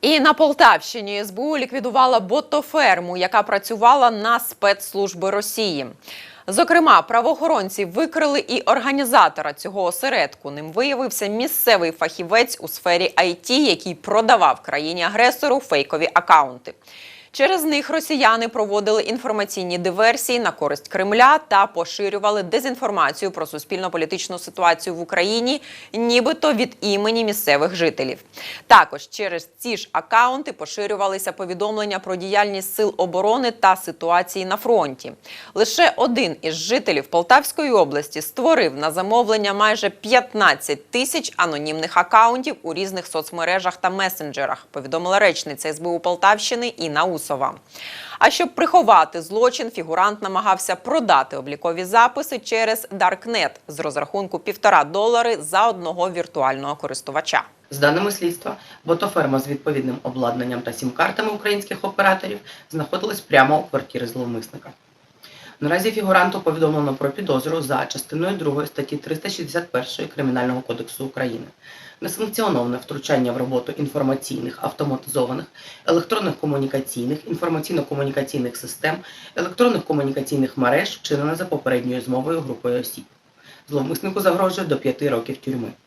І на Полтавщині СБУ ліквідувала ботоферму, яка працювала на спецслужби Росії. Зокрема, правоохоронці викрили і організатора цього осередку. Ним виявився місцевий фахівець у сфері IT, який продавав країні-агресору фейкові акаунти. Через них росіяни проводили інформаційні диверсії на користь Кремля та поширювали дезінформацію про суспільно-політичну ситуацію в Україні, нібито від імені місцевих жителів. Також через ці ж акаунти поширювалися повідомлення про діяльність сил оборони та ситуації на фронті. Лише один із жителів Полтавської області створив на замовлення майже 15 тисяч анонімних акаунтів у різних соцмережах та месенджерах. Повідомила речниця СБУ Полтавщини Інна Усова. А щоб приховати злочин, фігурант намагався продати облікові записи через Даркнет з розрахунку півтора долари за одного віртуального користувача. З даними слідства, ботоферма з відповідним обладнанням та сім-картами українських операторів знаходилась прямо у квартирі зловмисника. Наразі фігуранту повідомлено про підозру за частиною 2 статті 361 Кримінального кодексу України несанкціоноване втручання в роботу інформаційних, автоматизованих, електронних комунікаційних, інформаційно-комунікаційних систем, електронних комунікаційних мереж, вчинене за попередньою змовою групою осіб. Зловмиснику загрожує до 5 років тюрми.